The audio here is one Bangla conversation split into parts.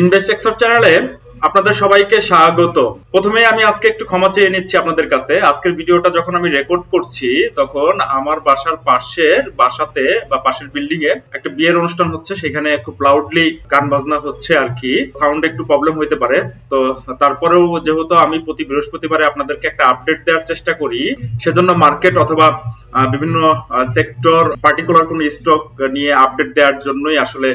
ইনভেস্ট এক্সপার্ট চ্যানেলে আপনাদের সবাইকে স্বাগত। প্রথমে আমি আজকে একটু ক্ষমা চেয়ে নিচ্ছি আপনাদের কাছে। আজকের ভিডিওটা যখন আমি রেকর্ড করছি, তখন আমার বাসার পাশের বাসাতে বা পাশের বিল্ডিং এ একটা বিয়ের অনুষ্ঠান হচ্ছে। সেখানে খুব লাউডলি গান বাজনা হচ্ছে আর কি। সাউন্ড একটু প্রবলেম হইতে পারে। তো তারপরেও যেহেতু আমি প্রতি বৃহস্পতিবারে আপনাদেরকে একটা আপডেট দেওয়ার চেষ্টা করি, সেজন্য মার্কেট অথবা বিভিন্ন সেক্টর পার্টিকুলার কোনো স্টক নিয়ে আপডেট দেওয়ার জন্যই আসলে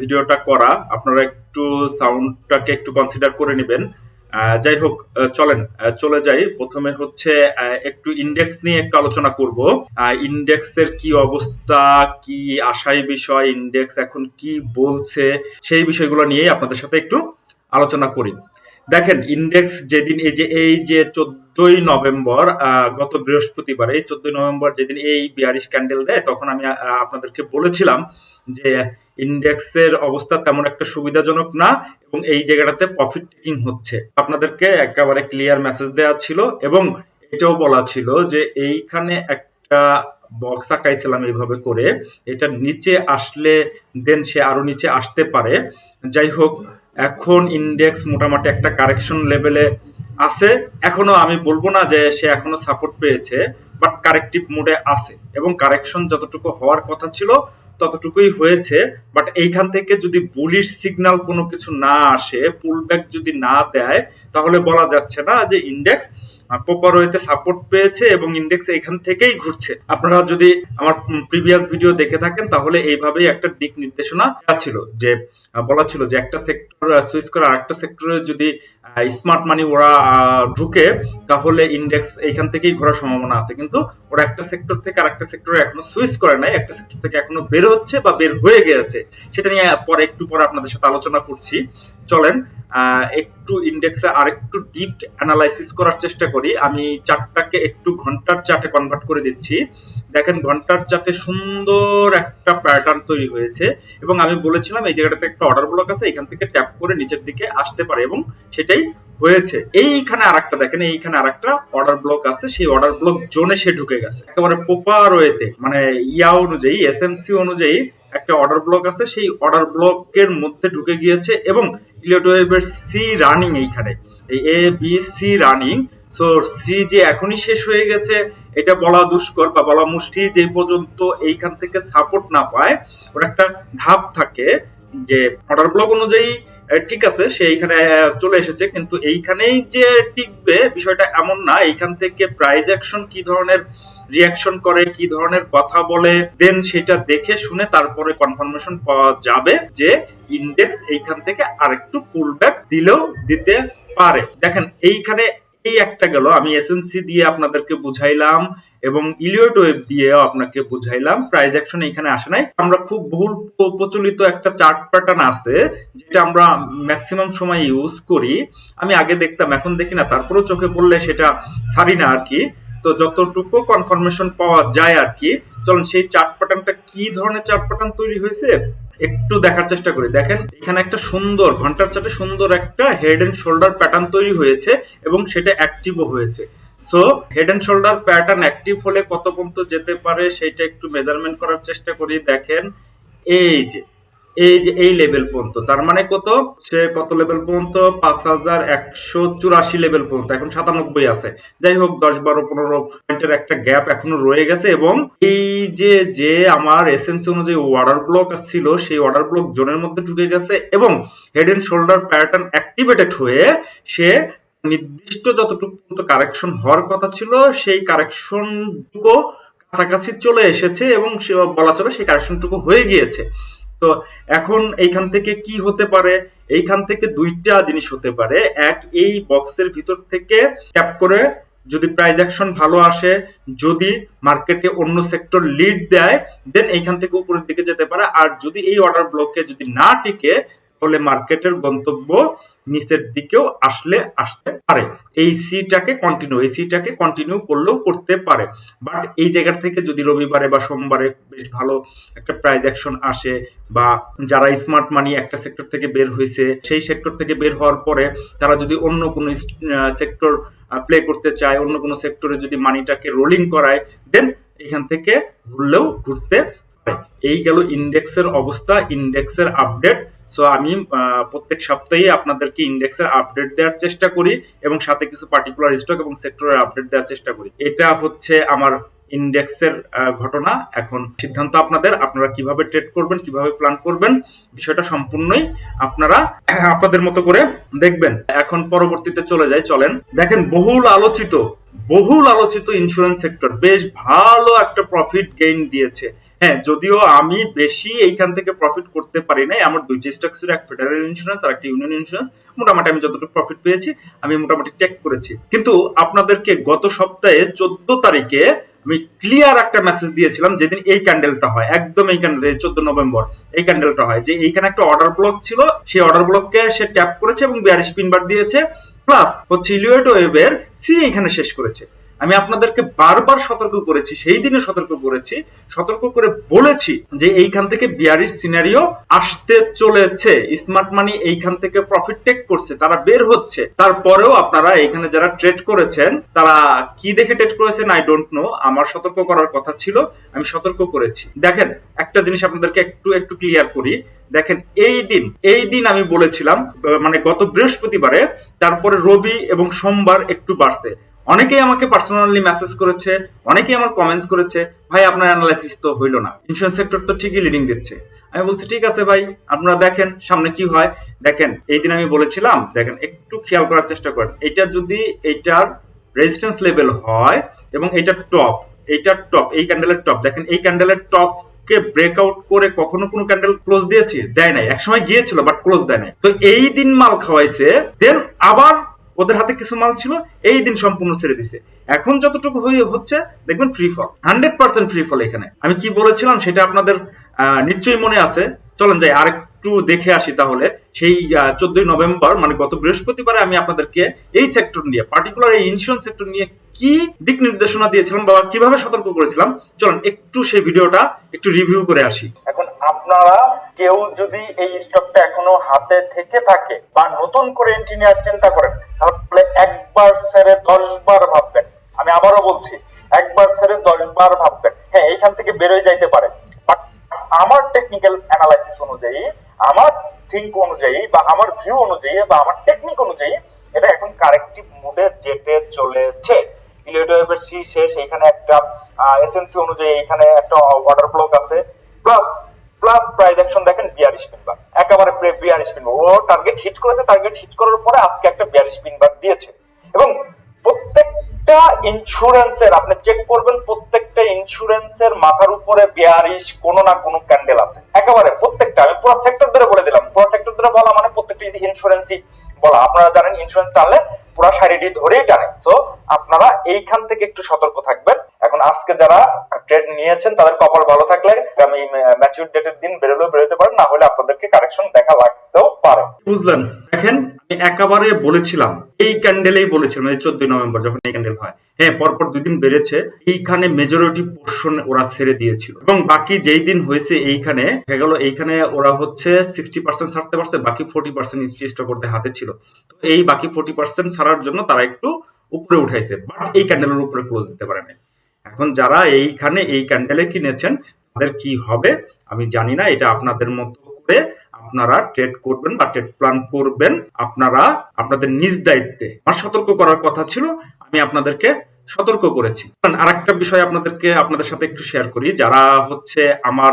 ভিডিওটা করা। আপনারা একটু সাউন্ডটাকে একটু কনসিডার করে নেবেন। যাই হোক চলেন চলে যাই। প্রথমে হচ্ছে একটু ইন্ডেক্স নিয়ে একটু আলোচনা করব। ইন্ডেক্সের কি অবস্থা, কি আশায় বিষয় ইন্ডেক্স এখন কি বলছে, সেই বিষয়গুলো নিয়ে আপনাদের সাথে একটু আলোচনা করি। দেখেন ইন্ডেক্স যেদিন, এই যে এই যে চোদ্দই নভেম্বর গত বৃহস্পতিবার এই চোদ্দই নভেম্বর যেদিন এই বিয়ারিশ ক্যান্ডেল দেয়, তখন আমি আপনাদেরকে বলেছিলাম যে ইন্ডেক্সের অবস্থা তেমন একটা সুবিধাজনক না এবং এই জায়গাটাতে প্রফিট টেকিং হচ্ছে। আপনাদেরকে একেবারে ক্লিয়ার মেসেজ দেওয়া ছিল এবং এটাও বলা ছিল যে এইখানে একটা বক্স আঁকাইছিলাম এইভাবে করে। এটা নিচে আসলে দেন সে আরও নিচে আসতে পারে। যাই হোক, এখন ইন্ডেক্স মোটামুটি একটা কারেকশন লেভেলে আছে। এখনও আমি বলব না যে সে এখনও সাপোর্ট পেয়েছে বাট কারেক্টিভ মোডে আছে। এবং কারেকশন যতটুকু হওয়ার কথা ছিল ততটুকুই হয়েছে বাট এইখান থেকে যদি বুলিশ সিগনাল কোনো কিছু না আসে পুল ব্যাক যদি না দেয়, তাহলে বলা যাচ্ছে না যে ইন্ডেক্স প্রপার ওয়েতে সাপোর্ট পেয়েছে এবং ইন্ডেক্স এখান থেকেই ঘুরছে। আপনারা যদি আমার প্রিভিয়াস ভিডিও দেখে থাকেন, তাহলে এইভাবেই একটা দিক নির্দেশনা ছিল যে বলা ছিল যে একটা সেক্টর সুইচ করে আরেকটা সেক্টরে যদি স্মার্ট মানি ওরা ঢুকে, তাহলে ইন্ডেক্স থেকেই ঘোরার সম্ভাবনা আছে। কিন্তু ওরা একটা সেক্টর থেকে আরেকটা সেক্টরে এখনও সুইচ করে নাই, একটা সেক্টর থেকে এখনও বের হচ্ছে বা বের হয়ে গেছে। সেটা নিয়ে পরে একটু পরে আপনাদের সাথে আলোচনা করছি। চলেন একটু ইন্ডেক্সে আর একটু ডিপ অ্যানালাইসিস করার চেষ্টা করি। আমি চার্টটাকে একটু ঘণ্টার চার্টে কনভার্ট করে দিচ্ছি। দেখেন ঘণ্টার চার্টে সুন্দর একটা প্যাটার্ন তৈরি হয়েছে এবং আমি বলেছিলাম এই জায়গাটাতে একটা অর্ডার ব্লক আছে, এখান থেকে ট্যাপ করে নিচের দিকে আসতে পারে এবং সেটাই হয়েছে। এইখানে আর একটা দেখেন এইখানে আরেকটা অর্ডার ব্লক আছে, সেই অর্ডার ব্লক জোনে সে ঢুকে গেছে। একেবারে প্রপার ওয়েতে মানে ইয়া অনুযায়ী এসএমসি অনুযায়ী একটা অর্ডার ব্লক আছে, সেই অর্ডার ব্লকের মধ্যে ঢুকে গিয়েছে এবং ইলিয়ট ওয়েবের সি রানিং এইখানে। এই A B C running so C যে এখনই শেষ হয়ে গেছে, এটা বলা দুষ্কর বা বলা মুষ্টি যে পর্যন্ত এইখান থেকে সাপোর্ট না পায়, ওর একটা ধাপ থাকে যে অর্ডার ব্লক অনুযায়ী ঠিক আছে, সে এইখানে চলে এসেছে, কিন্তু এইখানেই যে টিকবে বিষয়টা এমন না, এইখান থেকে প্রাইজ অ্যাকশন কি ধরনের রিয়াকশন করে, কি ধরনের কথা বলে দেন সেটা দেখে শুনে তারপরে কনফার্মেশন পাওয়া যাবে যে ইন্ডেক্স এইখান থেকে আরেকটু পুল ব্যাক দিলেও দিতে পারে। দেখেন, এইখানে এই একটা গেল। আমি এসএমসি দিয়ে আপনাদেরকে বুঝাইলাম এবং ইলিয়ট ওয়েব দিয়েও আপনাকে বুঝাইলাম। প্রাইজ অ্যাকশন এখানে আসে নাই। আমরা খুব ভুল প্রচলিত একটা চার্ট প্যাটার্ন আছে, যেটা আমরা ম্যাক্সিমাম সময় ইউজ করি। আমি আগে দেখতাম, এখন দেখি না। তারপরেও চোখে পড়লে সেটা ছাড়ি না আর কি। তো যতটুকু কনফার্মেশন পাওয়া যায় আর কি, চলুন সেই চার্ট প্যাটার্নটা কি ধরনের চার্ট প্যাটার্ন তৈরি হয়েছে, একটু দেখার চেষ্টা করি। দেখেন, এখানে একটা সুন্দর, ঘণ্টার চার্টে সুন্দর একটা হেড এন্ড শোল্ডার প্যাটার্ন তৈরি হয়েছে এবং সেটা অ্যাক্টিভও হয়েছে। So head and shoulder pattern active হলে কত পর্যন্ত যেতে পারে, সেটা একটু মেজারমেন্ট করার চেষ্টা করি। দেখেন, এই যে এই যে এই লেভেল পর্যন্ত, তার মানে কত? সে কত লেভেল পর্যন্ত? পাঁচ হাজার একশো চুরাশি লেভেল পর্যন্ত, এখন সাতানব্বই আছে। যাই হোক, দশ, বারো, পনেরো পয়েন্টের একটা গ্যাপ এখনও রয়ে গেছে এবং এই যে যে আমার এসএমসি অনুযায়ী ওয়াটার ব্লক ছিল, সেই ওয়াটার ব্লক জোনের মধ্যে ঢুকে গেছে এবং head and shoulder pattern activated হয়ে সে নির্দিষ্ট যতটুকু পর্যন্ত কারেকশন হওয়ার কথা ছিল, সেই কারেকশনটুকু কাছাকাছি চলে এসেছে এবং সে বলা চলে সেই কারেকশনটুকু হয়ে গিয়েছে। তো এখন এইখান থেকে কি হতে পারে? এইখান থেকে দুইটা জিনিস হতে পারে। এক, এই বক্সের ভিতর থেকে ট্যাপ করে যদি প্রাইস অ্যাকশন ভালো আসে, যদি মার্কেটে অন্য সেক্টর লিড দেয় দেন এইখান থেকে উপরের দিকে যেতে পারে। আর যদি এই অর্ডার ব্লকে যদি না টিকে তাহলে মার্কেটের গন্তব্য নিচের দিকেও আসলে আসতে পারে। এই সিটাকে কন্টিনিউ এই সিটাকে কন্টিনিউ করলেও করতে পারে। বাট এই জায়গা থেকে যদি রবিবারে বা সোমবারে বেশ ভালো একটা প্রাইজ অ্যাকশন আসে বা যারা স্মার্ট মানি একটা সেক্টর থেকে বের হয়েছে, সেই সেক্টর থেকে বের হওয়ার পরে তারা যদি অন্য কোনো সেক্টর প্লে করতে চায়, অন্য কোনো সেক্টরে যদি মানিটাকে রোলিং করায় দেন এখান থেকে ঘুরলেও ঘুরতে পারে। এই গেল ইন্ডেক্সের অবস্থা ইন্ডেক্সের আপডেট সো আমি প্রত্যেক সপ্তাহে আপনাদেরকে ইন্ডেক্সের আপডেট দেওয়ার চেষ্টা করি এবং সাথে কিছু পার্টিকুলার স্টক এবং সেক্টরের আপডেট দেওয়ার চেষ্টা করি। এটা হচ্ছে আমার ইন্ডেক্সের ঘটনা। এখন সিদ্ধান্ত আপনাদের, আপনারা কীভাবে ট্রেড করবেন, কীভাবে প্ল্যান করবেন, বিষয়টা সম্পূর্ণই আপনারা, আপনাদের মতো করে দেখবেন। এখন পরবর্তীতে চলে যাই, চলেন। দেখেন, বহুল আলোচিত বহুল আলোচিত ইন্স্যুরেন্স সেক্টর বেশ ভালো একটা প্রফিট গেইন দিয়েছে। হ্যাঁ যদিও আমি বেশি এইখান থেকে প্রফিট করতে পারি নাই। আমার দুইটি স্টক ছিল, এক ফেডারেল ইন্স্যুরেন্স আর একটা ইউনিয়ন ইন্স্যুরেন্স মোটামুটি আমি যতটুকু প্রফিট পেয়েছি, আমি মোটামুটি টেক করেছি। কিন্তু আপনাদেরকে গত সপ্তাহে চোদ্দ তারিখে আমি ক্লিয়ার একটা মেসেজ দিয়েছিলাম যেদিন এই ক্যান্ডেলটা হয়। একদম এই ক্যান্ডেল চোদ্দ নভেম্বর, এই ক্যান্ডেলটা হয়। যে এইখানে একটা অর্ডার ব্লক ছিল, সেই অর্ডার ব্লককে সে ট্যাপ করেছে এবং বিয়ারিশ পিনবার দিয়েছে। প্লাস হচ্ছে ইলিওয়েট ওয়েভের সি এখানে শেষ করেছে। আমি আপনাদেরকে বারবার সতর্ক করেছি, সেই দিনে সতর্ক করেছি, সতর্ক করে বলেছি যে এইখান থেকে বিয়ারিশ সিনারিও আসতে চলেছে। স্মার্ট মানি এইখান থেকে প্রফিট টেক করছে, তারা বের হচ্ছে। তারপরেও আপনারা এইখানে যারা ট্রেড করেছেন, তারা কি দেখে ট্রেড করেছেন আই ডোন্ট নো আমার সতর্ক করার কথা ছিল, আমি সতর্ক করেছি। দেখেন, একটা জিনিস আপনাদেরকে একটু একটু ক্লিয়ার করি। দেখেন, এই দিন এই দিন আমি বলেছিলাম মানে গত বৃহস্পতিবারে, তারপরে রবি এবং সোমবার একটু বাড়ছে। অনেকেই আমাকে পার্সোনালি মেসেজ করেছে, অনেকেই আমার কমেন্টস করেছে, ভাই, আপনার অ্যানালাইসিস তো হইল না। ইন্স্যুরেন্স সেক্টর তো ঠিকই লিডিং দিচ্ছে। আমি বলছি, ঠিক আছে ভাই, আপনারা দেখেন, সামনে কি হয়। দেখেন, এই দিন আমি বলেছিলাম, দেখেন, একটু খেয়াল করার চেষ্টা করেন। এটা যদি এটার রেজিস্ট্যান্স লেভেল হয় এবং এটা টপ এইটার টপ এই ক্যান্ডেলের টপ দেখেন, এই ক্যান্ডেলের টপ কে ব্রেকআউট করে কখনো কোনো ক্যান্ডেল ক্লোজ দিয়েছি? দেয় নাই। একসময় গিয়েছিল বাট ক্লোজ দেয় নাই। তো এই দিন মাল খাওয়াইছে দেন আবার ওদের হাতে কিছু মাল ছিল, এই দিন সম্পূর্ণ ছেড়ে দিছে। এখন যতটুকু হয়ে হচ্ছে, দেখবেন free fall hundred percent free fall এখানে। আমি কি বলেছিলাম সেটা আপনাদের নিশ্চয়ই মনে আছে। চলেন যাই, আরেকটু দেখে আসি তাহলে। সেই চোদ্দই নভেম্বর মানে গত বৃহস্পতিবারে আমি আপনাদেরকে এই সেক্টর নিয়ে পার্টিকুলার এই ইন্স্যুরেন্স সেক্টর নিয়ে কি দিক নির্দেশনা দিয়েছিলাম বা কীভাবে সতর্ক করেছিলাম, চলুন একটু সেই ভিডিওটা একটু রিভিউ করে আসি। এখন আপনারা কেউ যদি এই স্টকটা এখনও হাতে থেকে থাকে বা নতুন করে এন্ট্রি নেওয়ার চিন্তা করেন, তাহলে একবার ছেড়ে দশ বার ভাববেন। আমি আবারও বলছি, একবার ছেড়ে দশ বার ভাববেন। হ্যাঁ এইখান থেকে বেরোয় যাইতে পারে বাট আমার টেকনিক্যাল অ্যানালাইসিস অনুযায়ী, আমার থিঙ্ক অনুযায়ী বা আমার ভিউ অনুযায়ী বা আমার টেকনিক অনুযায়ী, এটা এখন কারেক্টিভ মুডে যেতে চলেছে। শেষ এখানে একটা এসএনসি অনুযায়ী এখানে একটা ওয়াটার ব্লক আছে। প্লাস প্লাস প্রাইস অ্যাকশন দেখেন বিয়ারিশ পিনবার একেবারে বিয়ারিশ পিনবার ও টার্গেট হিট করেছে টার্গেট হিট করার পরে আজকে একটা বিয়ারিশ পিনবার দিয়েছে। এবং প্রত্যেকটা ইন্স্যুরেন্সের আপনি চেক করবেন, প্রত্যেকটা ইন্স্যুরেন্সের মাথার উপরে বিয়ারিশ কোনো না কোনো ক্যান্ডেল আছে। একেবারে প্রত্যেকটা, আমি পুরো সেক্টর ধরে বলে দিলাম। পুরো সেক্টর ধরে বলা মানে প্রত্যেকটা ইন্স্যুরেন্সই বলা। আপনারা জানেন ইন্স্যুরেন্স টানলে পুরো শাড়িটি ধরেই টানে। সো আপনারা এইখান থেকে একটু সতর্ক থাকবেন। এখন আজকে যারা ট্রেড নিয়েছেন, তাদের কপাল ভালো থাকলে আমি ম্যাচিউর ডেটের দিন বেরোলেও বেরোতে পারেন, না হলে আপনাদেরকে কারেকশন দেখা লাগতেও পারে। বুঝলেন? দেখেন, আমি একেবারে বলেছিলাম, এই ক্যান্ডেলেই বলেছিলাম, এই চোদ্দই নভেম্বর যখন এই ক্যান্ডেল হয়। হ্যাঁ পরপর দুই দিন বেড়েছে, এইখানে মেজরিটি পোর্শন ওরা ছেড়ে দিয়েছিল। এবং বাকি যেই দিন হয়েছে এইখানে, দেখা গেল এইখানে ওরা হচ্ছে সিক্সটি পার্সেন্ট ছাড়তে পারছে, বাকি ফোর্টি পার্সেন্ট স্টক করতে হাতে ছিল। তো এই বাকি ফোর্টি পার্সেন্ট ছাড়ার জন্য তারা একটু উপরে উঠাইছে বাট এই ক্যান্ডেলের উপরে ক্লোজ দিতে পারে না এখন যারা এইখানে এই ক্যান্ডেলে কিনেছেন, তাদের কি হবে? আমি জানি না, এটা আপনাদের মতো করে আপনারা ট্রেড করবেন বা ট্রেড প্ল্যান করবেন আপনারা, আপনাদের নিজ দায়িত্বে। আমার সতর্ক করার কথা ছিল, আমি আপনাদেরকে সতর্ক করেছি। আর একটা বিষয় আপনাদেরকে, আপনাদের সাথে একটু শেয়ার করি, যারা হচ্ছে আমার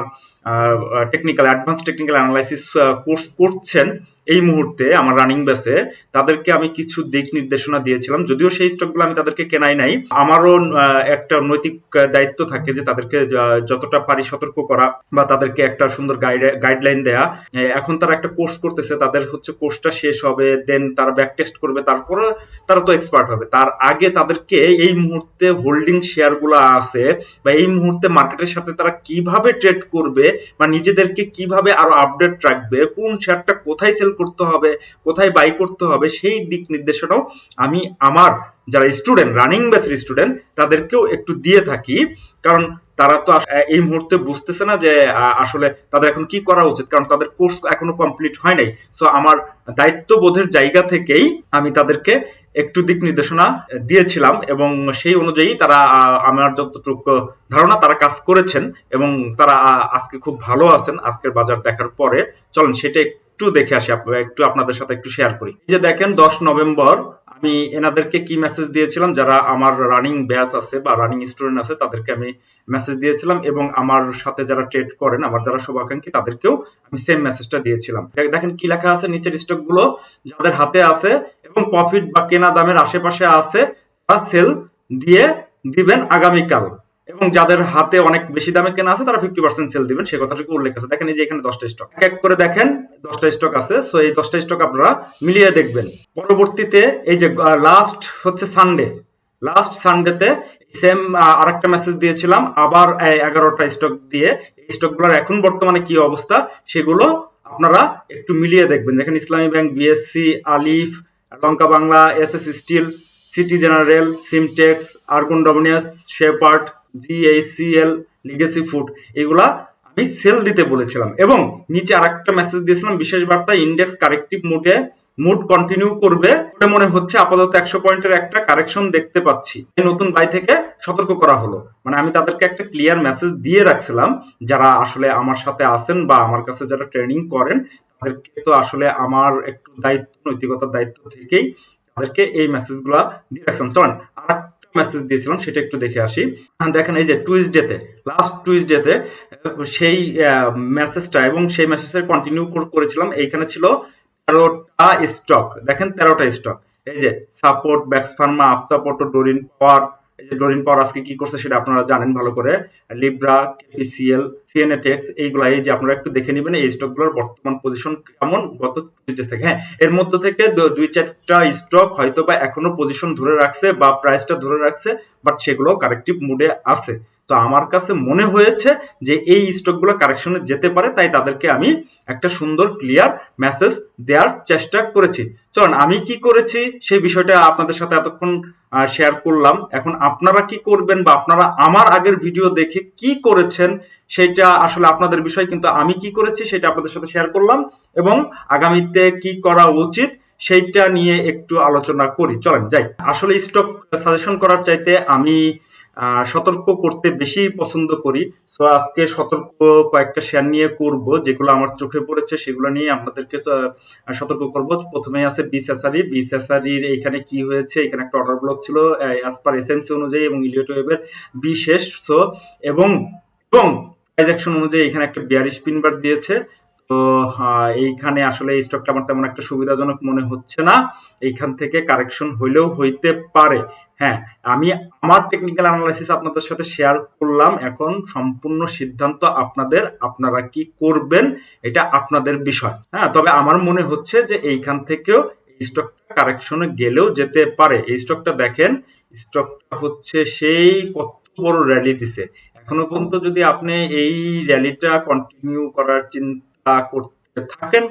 technical advance technical analysis course করছেন এই মুহূর্তে আমার রানিং বেসে তাদেরকে আমি কিছু দিক নির্দেশনা দিয়েছিলাম, যদিও সেই স্টকগুলো আমি তাদেরকে কেনাই নাই। আমারও একটা নৈতিক দায়িত্ব থাকে যে তাদেরকে যতটা পারি সতর্ক করা বা তাদেরকে একটা সুন্দর গাইডলাইন দেয়া। এখন তারা একটা কোর্স করতেছে, তাদের হচ্ছে কোর্সটা শেষ হবে দেন তারা ব্যাক টেস্ট করবে, তারপরে তারা তো এক্সপার্ট হবে। তার আগে তাদেরকে এই মুহূর্তে হোল্ডিং শেয়ারগুলো আছে বা এই মুহূর্তে মার্কেটের সাথে তারা কীভাবে ট্রেড করবে বা নিজেদেরকে কীভাবে আরও আপডেট রাখবে, কোন শেয়ারটা কোথায় সেল করতে হবে, কোথায় বাই করতে হবে, সেই দিক নির্দেশনাও আমি আমার যারা স্টুডেন্ট রানিং বেসের স্টুডেন্ট তাদেরকেও একটু দিয়ে থাকি। কারণ তারা তো এই মুহূর্তে বুঝতেছে না যে আসলে তাদের এখন কি করা উচিত, কারণ তাদের কোর্স এখনও কমপ্লিট হয় নাই। সো আমার দায়িত্ববোধের জায়গা থেকেই আমি তাদেরকে একটু দিক নির্দেশনা দিয়েছিলাম এবং সেই অনুযায়ী তারা আমার যতটুকু ধারণা তারা কাজ করেছেন এবং তারা আজকে খুব ভালো আছেন। আজকের বাজার দেখার পরে চলেন সেটা একটু দেখে আসি। একটু আপনাদের সাথে একটু শেয়ার করি। যে দেখেন, দশ নভেম্বর আমি এনাদেরকে কি মেসেজ দিয়েছিলাম? যারা আমার রানিং ব্যাচ আছে বা রানিং স্টুডেন্ট আছে, তাদেরকে আমি মেসেজ দিয়েছিলাম এবং আমার সাথে যারা ট্রেড করেন, আমার যারা শুভাকাঙ্ক্ষী, তাদেরকেও আমি সেম মেসেজটা দিয়েছিলাম। দেখ- দেখেন কি লেখা আছে নিচের স্টকগুলো যাদের হাতে আছে এবং প্রফিট বা কেনা দামের আশেপাশে আছে বা সেল দিয়ে দিবেন আগামীকাল। এবং যাদের হাতে অনেক বেশি দামে কেনা আছে, তারা ফিফটি পার্সেন্ট সেল দিবেন। সে কথাটুকু উল্লেখ আছে। দেখেন এই যে এখানে দশটা স্টক এক এক করে দেখেন, দশটা স্টক আছে। সো এই দশটা স্টক আপনারা মিলিয়ে দেখবেন। পরবর্তীতে এই যে লাস্ট হচ্ছে সানডে লাস্ট সানডেতে সেম আরেকটা মেসেজ দিয়েছিলাম। আবার এগারোটা স্টক দিয়ে এই স্টকগুলোর এখন বর্তমানে কি অবস্থা, সেগুলো আপনারা একটু মিলিয়ে দেখবেন। দেখেন Islami bank BSC Alif, Lanka Bangla S S steel city general Simtex argon ডমিনিয়াস শেপার্ট জিএসিএল লিগেসি ফুড এগুলা আমি সেল দিতে বলেছিলাম। এবং নিচে আরেকটা মেসেজ দিয়েছিলাম, বিশেষ বার্তা ইন্ডেক্স কারেক্টিভ মুডে মুড কন্টিনিউ করবে। মনে হচ্ছে আপাতত একশো পয়েন্টের একটা কারেকশন দেখতে পাচ্ছি। নতুন বাই থেকে সতর্ক করা হলো। মানে আমি তাদেরকে একটা ক্লিয়ার মেসেজ দিয়ে রাখছিলাম, যারা আসলে আমার সাথে আছেন বা আমার কাছে যারা ট্রেনিং করেন, তাদেরকে তো আসলে আমার একটু দায়িত্ব, নৈতিকতার দায়িত্ব থেকেই তাদেরকে এই মেসেজগুলা দিয়ে রাখছিলাম। চলেন আর মেসেজ দিয়েছিলাম, সেটা একটু দেখে আসি। দেখেন এই যে টুইসডেতে লাস্ট টুইসডেতে সেই মেসেজটা এবং সেই মেসেজটা কন্টিনিউ করেছিলাম, এইখানে ছিল তেরোটা স্টক দেখেন তেরোটা স্টক এই যে সাপোর্ট ব্যাক্স ফার্মা আফতাপোর্ট ডোরিন পাওয়ার এই যে ডোরিন পাওয়ার আজকে কি করছে সেটা আপনারা জানেন ভালো করে। লিব্রা কেপিসিএল সিএনএটেক্স এইগুলা এই যে আপনারা একটু দেখে নেবেন এই স্টকগুলোর বর্তমান পজিশন কেমন গত টুইসডে থেকে। হ্যাঁ এর মধ্যে থেকে দুই, চারটা স্টক হয়তো বা এখনও পজিশন ধরে রাখছে বা প্রাইসটা ধরে রাখছে বাট সেগুলো কারেক্টিভ মুডে আছে। তো আমার কাছে মনে হয়েছে যে এই স্টকগুলো কারেকশনে যেতে পারে, তাই তাদেরকে আমি একটা সুন্দর ক্লিয়ার মেসেজ দেওয়ার চেষ্টা করেছি। চলুন, আমি কি করেছি সেই বিষয়টা আপনাদের সাথে এতক্ষণ শেয়ার করলাম। এখন আপনারা কি করবেন বা আপনারা আমার আগের ভিডিও দেখে কি করেছেন সেটা আসলে আপনাদের বিষয়, কিন্তু আমি কি করেছি সেটা আপনাদের সাথে শেয়ার করলাম এবং আগামীতে কি করা উচিত সেইটা নিয়ে একটু আলোচনা করি। চলেন, যাই। আসলে স্টক সাজেশন করার চাইতে আমি সতর্ক করতে বেশি পছন্দ করি। তো আজকে সতর্ক কয়েকটা শেয়ার নিয়ে করব, যেগুলো আমার চোখে পড়েছে, সেগুলো নিয়ে আপনাদেরকে সতর্ক করব। প্রথমে আছে বিসেসারি বিসেসারির এখানে কি হয়েছে? এখানে একটা অর্ডার ব্লক ছিল অ্যাজ পার এসএমসি অনুযায়ী এবং ইলিয়ট ওয়েবের বি শেষ সো এবং এবং অনুযায়ী এখানে একটা বিয়ার স্পিন বার দিয়েছে। তো এইখানে আসলে এই স্টকটা আমার তেমন একটা সুবিধাজনক মনে হচ্ছে না। এইখান থেকে কারেকশন হইলেও হইতে পারে। হ্যাঁ আমি আমার টেকনিক্যাল অ্যানালাইসিস আপনাদের সাথে শেয়ার করলাম। এখন সম্পূর্ণ সিদ্ধান্ত আপনাদের, আপনারা কি করবেন এটা আপনাদের বিষয়। হ্যাঁ তবে আমার মনে হচ্ছে যে এইখান থেকেও স্টকটা কারেকশনে গেলেও যেতে পারে। এই স্টকটা দেখেন স্টকটা হচ্ছে সেই কত বড় র্যালি দিছে। এখনও পর্যন্ত যদি আপনি এই র্যালিটা কন্টিনিউ করার চিন্তা করতে থাকেন,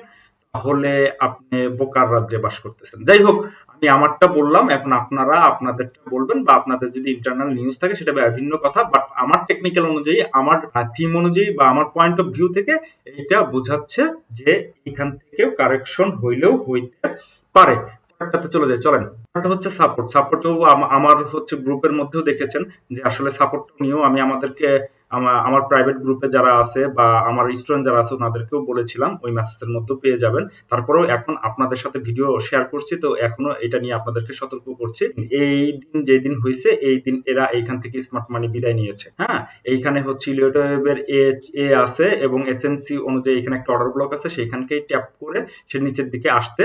তাহলে আপনি বোকার রাজ্যে বাস করতেছেন। যাই হোক, আমি আমারটা বললাম, এখন আপনারা আপনাদেরটা বলবেন বা আপনাদের যদি ইন্টারনাল নিউজ থাকে, সেটা ভিন্ন কথা বাট আমার টেকনিক্যাল অনুযায়ী, আমার থিম অনুযায়ী বা আমার পয়েন্ট অফ ভিউ থেকে এটা বোঝাচ্ছে যে এখান থেকেও কারেকশন হইলেও হইতে পারে। পরেরটাতে চলে যায়, চলেন। একটা হচ্ছে সাপোর্ট সাপোর্টও আমার হচ্ছে গ্রুপের মধ্যেও দেখেছেন যে আসলে সাপোর্ট নিয়েও আমি আমাদেরকে আমা- আমার প্রাইভেট গ্রুপে যারা আছে বা আমার স্টুডেন্ট যারা আছে, ওনাদেরকেও বলেছিলাম ওই মেসেজের মধ্যে পেয়ে যাবেন। তারপরেও এখন আপনাদের সাথে ভিডিও শেয়ার করছি, তো এখনও এটা নিয়ে আপনাদেরকে সতর্ক করছি। এই দিন যে দিন হয়েছে, এই দিন এরা এইখান থেকে স্মার্ট মানি বিদায় নিয়েছে। হ্যাঁ? এইখানে হচ্ছে ইলিওটের এ এ আছে এবং এসএমসি অনুযায়ী এখানে একটা অর্ডার ব্লক আছে সেখানকেই ট্যাপ করে সে নিচের দিকে আসতে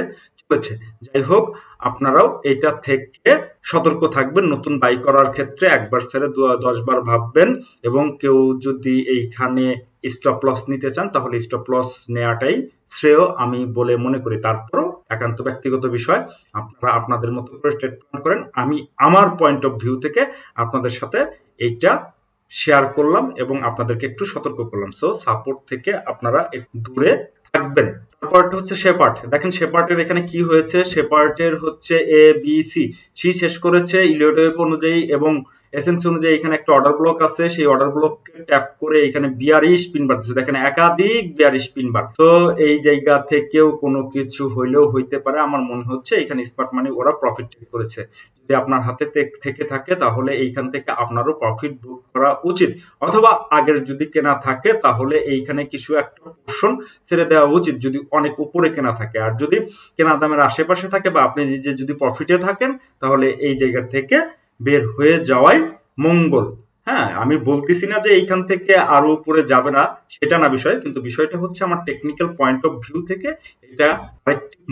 চলেছে যাই হোক, আপনারাও এটা থেকে সতর্ক থাকবেন। নতুন বাই করার ক্ষেত্রে একবার ছেড়ে দু- দশ বার ভাববেন এবং কেউ যদি এইখানে স্টপ লস নিতে চান, তাহলে স্টপ লস নেওয়াটাই শ্রেয় আমি বলে মনে করি। তারপরও একান্ত ব্যক্তিগত বিষয়, আপনারা আপনাদের মতো করে স্টেটমেন্ট করেন। আমি আমার পয়েন্ট অফ ভিউ থেকে আপনাদের সাথে এইটা শেয়ার করলাম এবং আপনাদেরকে একটু সতর্ক করলাম। সো সাপোর্ট থেকে আপনারা একটু দূরে থাকবেন তারপরটা হচ্ছে শেপার্ট দেখেন শেপার্টের এখানে কি হয়েছে? শেপার্টের হচ্ছে এ বি সি সি শেষ করেছে ইলিওটেক অনুযায়ী এবং এসএনসি অনুযায়ী এখানে একটা অর্ডার ব্লক আছে, সেই অর্ডার ব্লককে ট্যাপ করে এখানে বিয়ারিশ পিন দিচ্ছে। দেখেন, একাধিক বিয়ারিশ পিন বার তো এই জায়গা থেকেও কোনো কিছু হইলেও হইতে পারে। আমার মনে হচ্ছে এখানে স্মার্ট মানি ওরা প্রফিট করেছে। যদি আপনার হাতে থেকে থাকে, তাহলে এইখান থেকে আপনারও প্রফিট বুক করা উচিত। অথবা আগের যদি কেনা থাকে, তাহলে এইখানে কিছু একটা পোর্শন ছেড়ে দেওয়া উচিত, যদি অনেক উপরে কেনা থাকে। আর যদি কেনা দামের আশেপাশে থাকে বা আপনি নিজে যদি প্রফিটে থাকেন, তাহলে এই জায়গা থেকে বের হয়ে যাওয়াই মঙ্গল। হ্যাঁ আমি বলতেছি না যে এইখান থেকে আরও উপরে যাবে না, সেটা না বিষয়, কিন্তু বিষয়টা হচ্ছে আমার টেকনিক্যাল পয়েন্ট অফ ভিউ থেকে এটা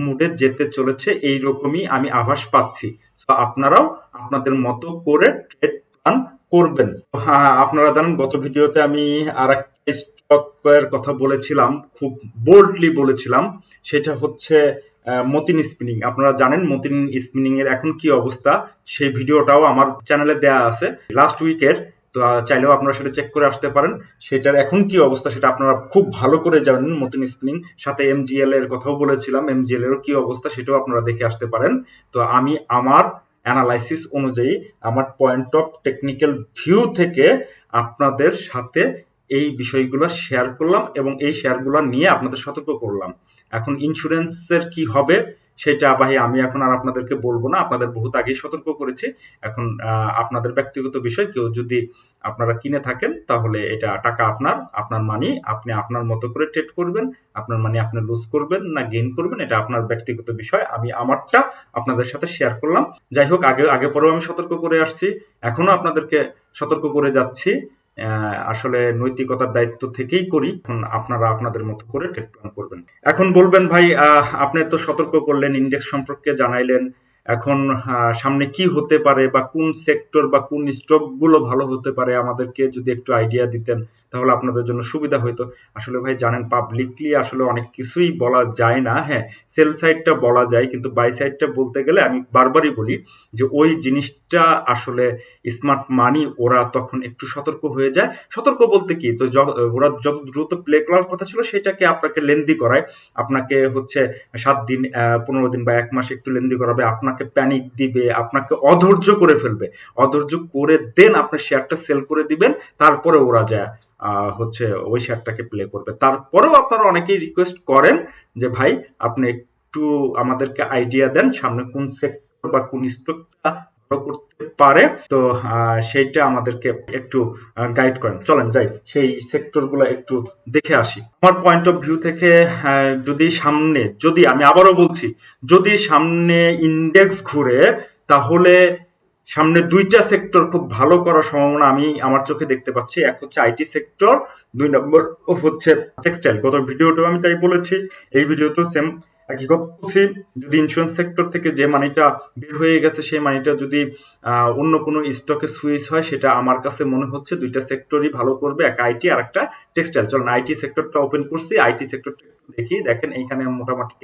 মুডে যেতে চলেছে এই রকমই আমি আভাস পাচ্ছি। আপনারাও আপনাদের মতো করে ট্রেড প্ল্যান করবেন। হ্যাঁ আপনারা জানেন, গত ভিডিওতে আমি আর একটা স্টকের কথা বলেছিলাম, খুব বোল্ডলি বলেছিলাম, সেটা হচ্ছে মতিন স্পিনিং আপনারা জানেন মতিন স্পিনিং এর এখন কি অবস্থা? সেই ভিডিওটাও আমার চ্যানেলে দেয়া আছে। লাস্ট উইকের তো চাইলেও আপনারা সেটা চেক করে আসতে পারেন। সেটার এখন কি অবস্থা সেটা আপনারা খুব ভালো করে জানেন মতিন স্পিনিং সাথে এমজিএল এর কথাও বলেছিলাম এমজিএল এরও কি অবস্থা সেটাও আপনারা দেখে আসতে পারেন। তো, আমি আমার অ্যানালাইসিস অনুযায়ী আমার পয়েন্ট অফ টেকনিক্যাল ভিউ থেকে আপনাদের সাথে এই বিষয়গুলো শেয়ার করলাম এবং এই শেয়ারগুলো নিয়ে আপনাদের সতর্ক করলাম। এখন ইন্স্যুরেন্সের কি হবে, সেটা ভাই আমি এখন আর আপনাদেরকে বলব না। আপনাদের বহুত আগেই সতর্ক করেছি। এখন আপনাদের ব্যক্তিগত বিষয়, কেউ যদি আপনারা কিনে থাকেন, তাহলে এটা টাকা আপনার আপনার মানি আপনি আপনার মতো করে ট্রেড করবেন, আপনার মানি আপনি লুজ করবেন না গেইন করবেন, এটা আপনার ব্যক্তিগত বিষয়। আমি আমারটা আপনাদের সাথে শেয়ার করলাম। যাই হোক, আগে আগে পরেও আমি সতর্ক করে আসছি। এখনও আপনাদেরকে সতর্ক করে যাচ্ছি। আসলে নৈতিকতার দায়িত্ব থেকেই করি। এখন আপনারা আপনাদের মতো করে ট্রেড প্ল্যান করবেন। এখন বলবেন ভাই আপনি তো সতর্ক করলেন ইন্ডেক্স সম্পর্কে জানাইলেন। এখন সামনে কি হতে পারে বা কোন সেক্টর বা কোন স্টকগুলো ভালো হতে পারে আমাদেরকে যদি একটু আইডিয়া দিতেন। তাহলে আপনাদের জন্য সুবিধা হইতো। আসলে ভাই জানেন পাবলিকলি আসলে অনেক কিছুই বলা যায় না হ্যাঁ? সেল সাইডটা বলা যায়, কিন্তু বাই সাইডটা বলতে গেলে আমি বারবারই বলি যে ওই জিনিসটা আসলে স্মার্ট মানি ওরা তখন একটু সতর্ক হয়ে যায়। সতর্ক বলতে কি? তো ওরা যত দ্রুত প্লে করার কথা ছিল সেটাকে আপনাকে লেন্দি করায়। আপনাকে হচ্ছে সাত দিন পনেরো দিন বা এক মাস একটু লেন্দি করাবে, আপনাকে প্যানিক দিবে, আপনাকে অধৈর্য করে ফেলবে। অধৈর্য করে দেন আপনি শেয়ারটা সেল করে দিবেন, তারপরে ওরা যায়। হচ্ছে ওই শেয়ারটাকে প্লে করবে। তারপরেও আপনারা অনেকেই রিকোয়েস্ট করেন যে, ভাই, আপনি একটু আমাদেরকে আইডিয়া দেন সামনে কোন সেক্টর বা কোন স্টকটা করতে পারে। তো সেইটা আমাদেরকে একটু গাইড করেন। চলেন, যাই, সেই সেক্টরগুলো একটু দেখে আসি। আমার পয়েন্ট অফ ভিউ থেকে যদি সামনে, যদি আমি আবারও বলছি, যদি সামনে ইন্ডেক্স ঘুরে, তাহলে সামনে দুইটা সেক্টর খুব ভালো করার সম্ভাবনা আমি আমার চোখে দেখতে পাচ্ছি। এক হচ্ছে আইটি সেক্টর দুই নম্বর হচ্ছে টেক্সটাইল গত ভিডিওতেও আমি তাই বলেছি, এই ভিডিওতেও সেম একই কথা বলছি। যদি ইন্স্যুরেন্স সেক্টর থেকে যে মানিটা বের হয়ে গেছে, সেই মানিটা যদি অন্য কোনো স্টকে সুইচ হয়, সেটা আমার কাছে মনে হচ্ছে দুইটা সেক্টরই ভালো করবে, এক আইটি আর একটা টেক্সটাইল চলুন আইটি সেক্টরটা ওপেন করছি আইটি সেক্টরটা দেখি, দেখেন এইখানে মোটামুটি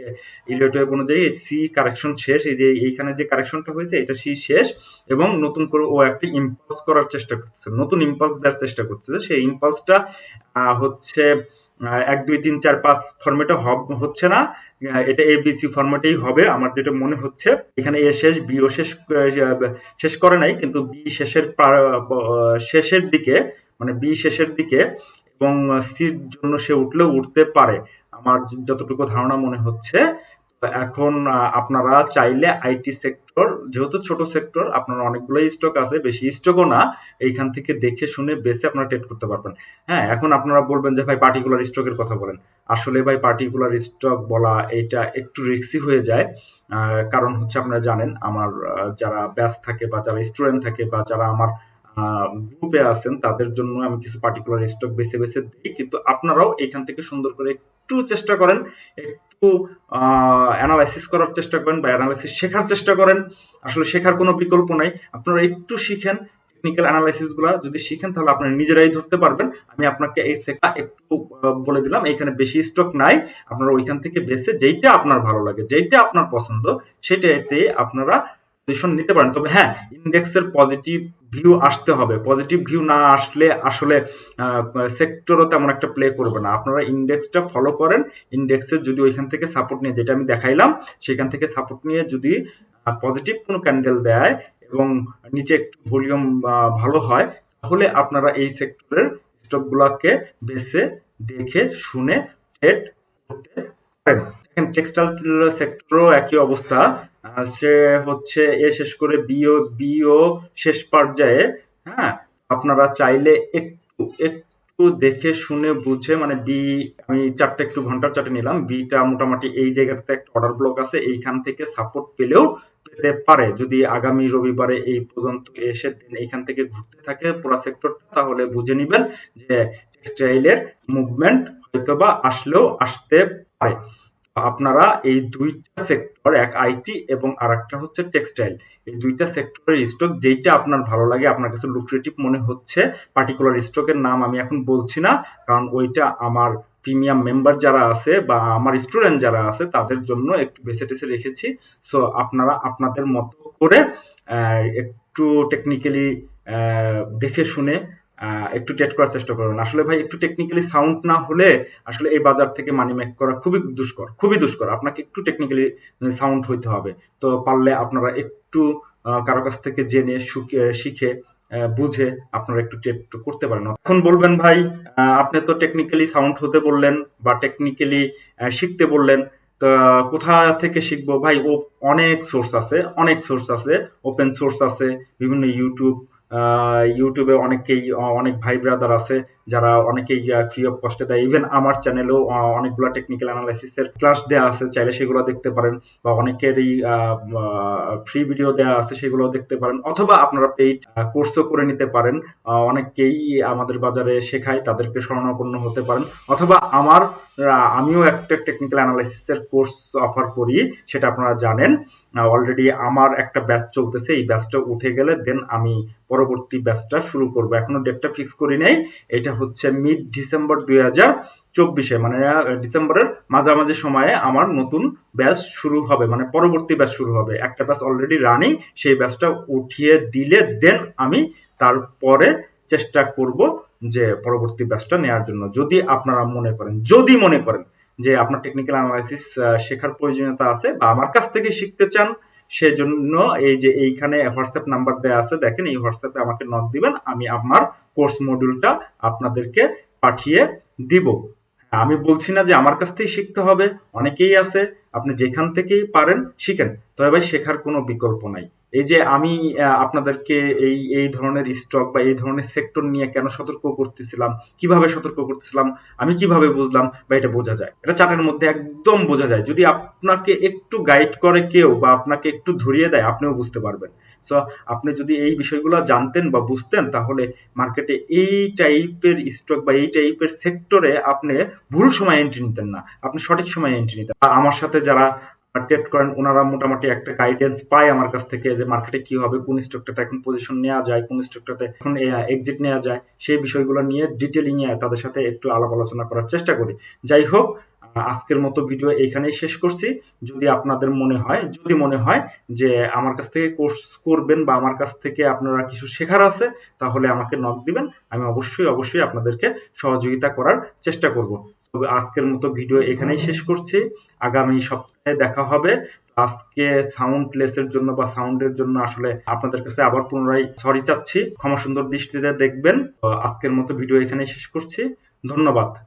ইলিয়ট ওয়েব অনুযায়ী সি কারেকশন শেষ, এই যে এইখানে যে কারেকশনটা হয়েছে, এটা সি শেষ এবং নতুন করে ও একটা ইম্পালস করার চেষ্টা করছে নতুন ইম্পালস দেওয়ার চেষ্টা করছে সেই ইম্পালসটা হচ্ছে এক, দুই, তিন, চার, পাঁচ ফরম্যাটে হচ্ছে না এটা এবিসি ফরম্যাটেই হবে, আমার যেটা মনে হচ্ছে, এখানে এ শেষ বি ও শেষ শেষ করে নাই, কিন্তু বি শেষের শেষের দিকে মানে বি শেষের দিকে এবং সির জন্য সে উঠলেও উঠতে পারে আমার যতটুকু ধারণা মনে হচ্ছে এখন আপনারা চাইলে আইটি সেক্টর, যেহেতু ছোট সেক্টর, আপনার অনেকগুলোই স্টক আছে, বেশি স্টকও না, এইখান থেকে দেখে শুনে বেছে আপনারা ট্রেড করতে পারবেন। হ্যাঁ এখন আপনারা বলবেন যে, ভাই পার্টিকুলার স্টকের কথা বলেন। আসলে ভাই পার্টিকুলার স্টক বলা এটা একটু রিস্কি হয়ে যায়। কারণ হচ্ছে আপনারা জানেন, আমার যারা ব্যাচ থাকে বা যারা স্টুডেন্ট থাকে বা যারা আমার গ্রুপে আছেন, তাদের জন্য আমি কিছু পার্টিকুলার স্টক বেছে বেছে দিই, কিন্তু আপনারাও এখান থেকে সুন্দর করে একটু চেষ্টা করেন, একটু অ্যানালাইসিস করার চেষ্টা করেন বা অ্যানালাইসিস শেখার চেষ্টা করেন। আসলে শেখার কোনো বিকল্প নাই। আপনারা একটু শিখেন টেকনিক্যাল অ্যানালাইসিসগুলা যদি শিখেন তাহলে আপনারা নিজেরাই ধরতে পারবেন। আমি আপনাকে এই সেটা একটু বলে দিলাম এখানে বেশি স্টক নাই। আপনারা ওইখান থেকে বেছে যেইটা আপনার ভালো লাগে, যেইটা আপনার পছন্দ, সেটাতে আপনারা পজিশন নিতে পারেন। তবে হ্যাঁ ইন্ডেক্সের পজিটিভ ভিউ আসতে হবে। পজিটিভ ভিউ না আসলে আসলে সেক্টরও তেমন একটা প্লে করবে না। আপনারা ইন্ডেক্সটা ফলো করেন। ইন্ডেক্সের যদি ওইখান থেকে সাপোর্ট নিয়ে, যেটা আমি দেখাইলাম, সেখান থেকে সাপোর্ট নিয়ে যদি পজিটিভ কোনো ক্যান্ডেল দেয় এবং নিচে একটু ভলিউম ভালো হয়, তাহলে আপনারা এই সেক্টরের স্টকগুলোকে বেছে, দেখে, শুনে ট্রেড করতে পারেন। দেখেন টেক্সটাইল সেক্টরও একই অবস্থা। সে হচ্ছে এ শেষ করে বিও বিও শেষ পর্যায়ে হ্যাঁ? আপনারা চাইলে একটু একটু দেখে শুনে বুঝে মানে বি, আমি চারটে একটু ঘণ্টার চারটে নিলাম, বিটা মোটামুটি এই জায়গাটাতে একটা অর্ডার ব্লক আছে, এইখান থেকে সাপোর্ট পেলেও পেতে পারে। যদি আগামী রবিবারে এই পর্যন্ত এসে এইখান থেকে ঘুরতে থাকে পুরো সেক্টরটা তাহলে বুঝে নিবেন যে টেক্সটাইলের মুভমেন্ট হয়তোবা আসলেও আসতে পারে। আপনারা এই দুইটা সেক্টর এক আইটি এবং আরেকটা হচ্ছে টেক্সটাইল এই দুইটা সেক্টরের স্টক যেইটা আপনার ভালো লাগে, আপনার কাছে লুক্রেটিভ মনে হচ্ছে পার্টিকুলার স্টকের নাম আমি এখন বলছি না, কারণ ওইটা আমার প্রিমিয়াম মেম্বার যারা আছে বা আমার স্টুডেন্ট যারা আছে, তাদের জন্য একটু বেছে টেছে রেখেছি। সো আপনারা আপনাদের মতো করে একটু টেকনিক্যালি দেখে শুনে একটু টেট করার চেষ্টা করবেন। আসলে ভাই, একটু টেকনিক্যালি সাউন্ড না হলে আসলে এই বাজার থেকে মানি মেক করা খুবই দুষ্কর খুবই দুষ্কর। আপনাকে একটু টেকনিক্যালি সাউন্ড হইতে হবে। তো পারলে আপনারা একটু কারও কাছ থেকে জেনে শিখে বুঝে আপনারা একটু টেট করতে পারেন। এখন বলবেন ভাই আপনি তো টেকনিক্যালি সাউন্ড হতে বললেন বা টেকনিক্যালি শিখতে বললেন, তো কোথা থেকে শিখব? ভাই, ও অনেক সোর্স আছে, অনেক সোর্স আছে ওপেন সোর্স আছে, বিভিন্ন ইউটিউব ইউটিউবে অনেকেই অনেক ভাই ব্রাদার আছে যারা অনেকেই ফ্রি অফ কস্টে দেয়। ইভেন আমার চ্যানেলেও অনেকগুলো টেকনিক্যাল অ্যানালাইসিসের ক্লাস দেওয়া আছে, চাইলে সেগুলো দেখতে পারেন। বা অনেকেরই ফ্রি ভিডিও দেওয়া আছে সেগুলো দেখতে পারেন। অথবা আপনারা পেইড কোর্সও করে নিতে পারেন। অনেকেই আমাদের বাজারে শেখায়, তাদেরকে স্মরণাপন্ন হতে পারেন। অথবা আমার আমিও একটা টেকনিক্যাল অ্যানালাইসিসের কোর্স অফার করি, সেটা আপনারা জানেন। অলরেডি আমার একটা ব্যাচ চলতেছে, এই ব্যাচটা উঠে গেলে দেন আমি পরবর্তী ব্যাচটা শুরু করব। এখনও ডেটটা ফিক্স করি নাই। এটা হচ্ছে মিড ডিসেম্বর দুই হাজার চব্বিশে মানে ডিসেম্বরের মাঝামাঝি সময়ে আমার নতুন ব্যাচ শুরু হবে মানে পরবর্তী ব্যাচ শুরু হবে। একটা ব্যাচ অলরেডি রানিং সেই ব্যাচটা উঠিয়ে দিলে দেন আমি তারপরে চেষ্টা করব যে পরবর্তী ব্যাচটা নেওয়ার জন্য। যদি আপনারা মনে করেন, যদি মনে করেন যে আপনার টেকনিক্যাল অ্যানালাইসিস শেখার প্রয়োজনীয়তা আছে বা আমার কাছ থেকে শিখতে চান, সেজন্য এই যে এইখানে হোয়াটসঅ্যাপ নাম্বার দেওয়া আছে, দেখেন এই হোয়াটসঅ্যাপে আমাকে নক দিবেন, আমি আমার কোর্স মডিউলটা আপনাদেরকে পাঠিয়ে দিব। আমি বলছি না যে আমার কাছ থেকেই শিখতে হবে, অনেকেই আছে, আপনি যেখান থেকেই পারেন, শিখেন। তবে ভাই, শেখার কোনো বিকল্প নাই। এই যে আমি আপনাদেরকে এই এই ধরনের স্টক বা এই ধরনের সেক্টর নিয়ে কেন সতর্ক করতেছিলাম, কীভাবে সতর্ক করতেছিলাম, আমি কীভাবে বুঝলাম বা এটা বোঝা যায়? এটা চাটের মধ্যে একদম বোঝা যায়। যদি আপনাকে একটু গাইড করে কেউ বা আপনাকে একটু ধরিয়ে দেয়, আপনিও বুঝতে পারবেন। সো আপনি যদি এই বিষয়গুলো জানতেন বা বুঝতেন, তাহলে মার্কেটে এই টাইপের স্টক বা এই টাইপের সেক্টরে আপনি ভুল সময় এন্ট্রি নিতেন না। আপনি সঠিক সময় এন্ট্রি নিতেন। আমার সাথে যারা ট্রেড করেন, ওনারা মোটামুটি একটা গাইডেন্স পায় আমার কাছ থেকে যে মার্কেটে কি হবে, কোন স্টকটাতে এখন পজিশন নেওয়া যায়, কোন স্টকটাতে এখন এক্সিট নেওয়া যায়। সেই বিষয়গুলো নিয়ে ডিটেলিং এ তাদের সাথে একটু আলাপ আলোচনা করার চেষ্টা করি। যাই হোক, আজকের মতো ভিডিও এখানেই শেষ করছি। যদি আপনাদের মনে হয়, যদি মনে হয় যে আমার কাছ থেকে কোর্স করবেন বা আমার কাছ থেকে আপনারা কিছু শেখার আছে, তাহলে আমাকে নক দিবেন। আমি অবশ্যই অবশ্যই আপনাদেরকে সহযোগিতা করার চেষ্টা করব। তবে আজকের মতো ভিডিও এখানেই শেষ করছি। আগামী সপ্তাহে দেখা হবে। আজকে সাউন্ড লেসের জন্য বা সাউন্ডের জন্য আসলে আপনাদের কাছে আবার পুনরায় সরি চাচ্ছি। ক্ষমা সুন্দর দৃষ্টিতে দেখবেন। আজকের মতো ভিডিও এখানেই শেষ করছি। ধন্যবাদ।